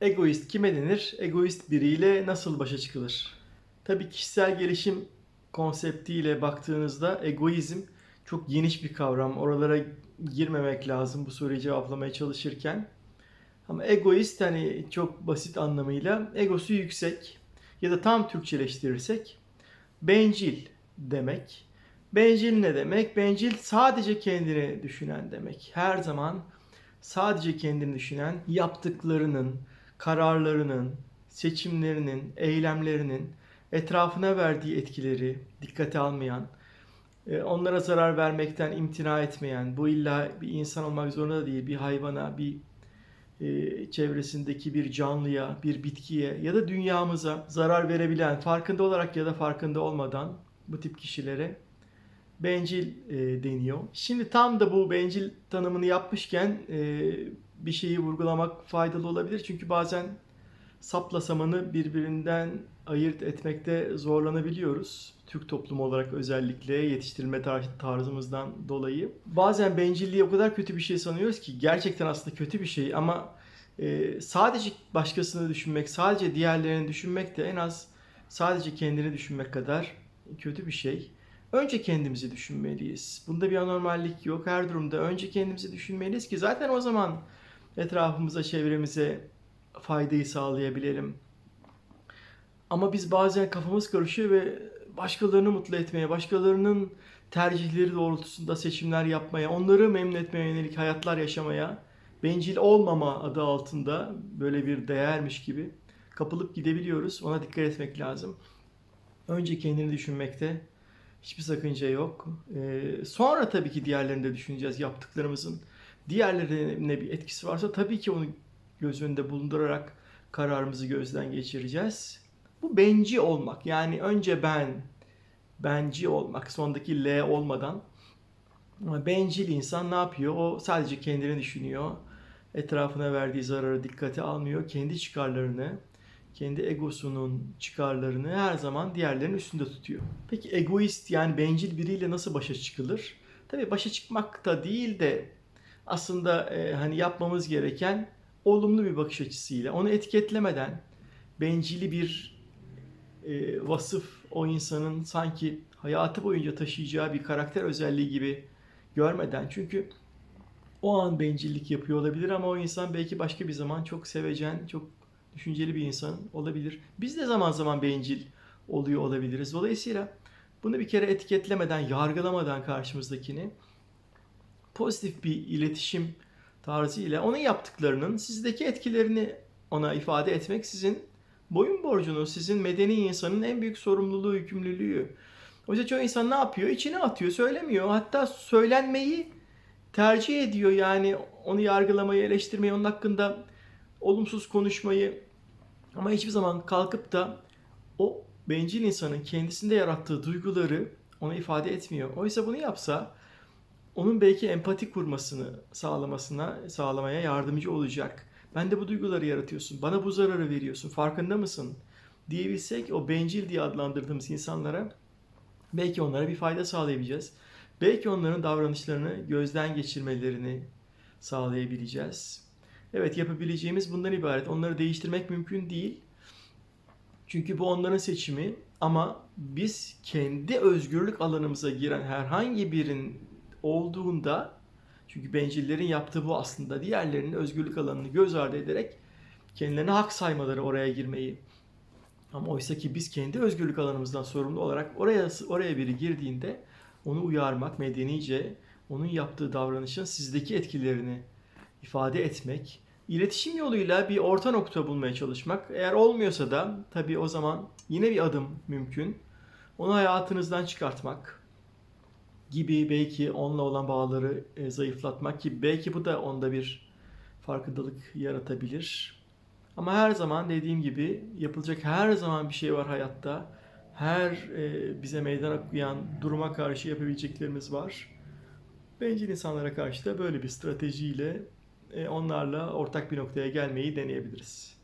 Egoist kime denir? Egoist biriyle nasıl başa çıkılır? Tabii kişisel gelişim konseptiyle baktığınızda egoizm çok geniş bir kavram. Oralara girmemek lazım bu soruyu cevaplamaya çalışırken. Ama egoist hani çok basit anlamıyla egosu yüksek ya da tam Türkçeleştirirsek bencil demek. Bencil ne demek? Bencil sadece kendini düşünen demek. Her zaman sadece kendini düşünen, yaptıklarının, kararlarının, seçimlerinin, eylemlerinin etrafına verdiği etkileri dikkate almayan, e, onlara zarar vermekten imtina etmeyen, bu illa bir insan olmak zorunda da değil, bir hayvana, bir e, çevresindeki bir canlıya, bir bitkiye ya da dünyamıza zarar verebilen, farkında olarak ya da farkında olmadan bu tip kişilere bencil e, deniyor. Şimdi tam da bu bencil tanımını yapmışken bir şeyi vurgulamak faydalı olabilir. Çünkü bazen sapla samanı birbirinden ayırt etmekte zorlanabiliyoruz. Türk toplumu olarak özellikle yetiştirilme tar- tarzımızdan dolayı. Bazen bencilliği o kadar kötü bir şey sanıyoruz ki gerçekten aslında kötü bir şey ama e, sadece başkasını düşünmek, sadece diğerlerini düşünmek de en az sadece kendini düşünmek kadar kötü bir şey. Önce kendimizi düşünmeliyiz. Bunda bir anormallik yok. Her durumda önce kendimizi düşünmeliyiz ki zaten o zaman etrafımıza, çevremize faydayı sağlayabilelim. Ama biz bazen kafamız karışıyor ve başkalarını mutlu etmeye, başkalarının tercihleri doğrultusunda seçimler yapmaya, onları memnun etmeye yönelik hayatlar yaşamaya, bencil olmama adı altında böyle bir değermiş gibi kapılıp gidebiliyoruz. Ona dikkat etmek lazım. Önce kendini düşünmekte hiçbir sakınca yok. Ee, sonra tabii ki diğerlerini de düşüneceğiz. Yaptıklarımızın diğerlerine bir etkisi varsa tabii ki onu göz önünde bulundurarak kararımızı gözden geçireceğiz. Bu benci olmak. Yani önce ben, benci olmak. Sondaki L olmadan. Bencil insan ne yapıyor? O sadece kendini düşünüyor. Etrafına verdiği zararı dikkate almıyor. Kendi çıkarlarını, kendi egosunun çıkarlarını her zaman diğerlerinin üstünde tutuyor. Peki egoist yani bencil biriyle nasıl başa çıkılır? Tabii başa çıkmak da değil de aslında e, hani yapmamız gereken olumlu bir bakış açısıyla onu etiketlemeden bencili bir e, vasıf o insanın sanki hayatı boyunca taşıyacağı bir karakter özelliği gibi görmeden çünkü o an bencillik yapıyor olabilir ama o insan belki başka bir zaman çok sevecen, çok düşünceli bir insan olabilir. Biz de zaman zaman bencil oluyor olabiliriz. Dolayısıyla bunu bir kere etiketlemeden, yargılamadan karşımızdakini pozitif bir iletişim tarzı ile onun yaptıklarının sizdeki etkilerini ona ifade etmek sizin boyun borcunuz, sizin medeni insanın en büyük sorumluluğu, yükümlülüğü. Oysa çoğu insan ne yapıyor? İçine atıyor, söylemiyor. Hatta söylenmeyi tercih ediyor. Yani onu yargılamayı, eleştirmeyi, onun hakkında olumsuz konuşmayı ama hiçbir zaman kalkıp da o bencil insanın kendisinde yarattığı duyguları ona ifade etmiyor. Oysa bunu yapsa onun belki empati kurmasını sağlamasına sağlamaya yardımcı olacak. Ben de bu duyguları yaratıyorsun. Bana bu zararı veriyorsun. Farkında mısın? diyebilsek o bencil diye adlandırdığımız insanlara belki onlara bir fayda sağlayabileceğiz. Belki onların davranışlarını gözden geçirmelerini sağlayabileceğiz. Evet yapabileceğimiz bundan ibaret. Onları değiştirmek mümkün değil. Çünkü bu onların seçimi ama biz kendi özgürlük alanımıza giren herhangi birin olduğunda çünkü bencillerin yaptığı bu aslında diğerlerinin özgürlük alanını göz ardı ederek kendilerine hak saymaları oraya girmeyi. Ama oysa ki biz kendi özgürlük alanımızdan sorumlu olarak oraya oraya biri girdiğinde onu uyarmak medenice onun yaptığı davranışın sizdeki etkilerini ifade etmek, iletişim yoluyla bir orta nokta bulmaya çalışmak. Eğer olmuyorsa da tabii o zaman yine bir adım mümkün. Onu hayatınızdan çıkartmak gibi belki onunla olan bağları e, zayıflatmak ki belki bu da onda bir farkındalık yaratabilir. Ama her zaman dediğim gibi yapılacak her zaman bir şey var hayatta. Her e, bize meydan okuyan duruma karşı yapabileceklerimiz var. Bencil insanlara karşı da böyle bir stratejiyle e, onlarla ortak bir noktaya gelmeyi deneyebiliriz.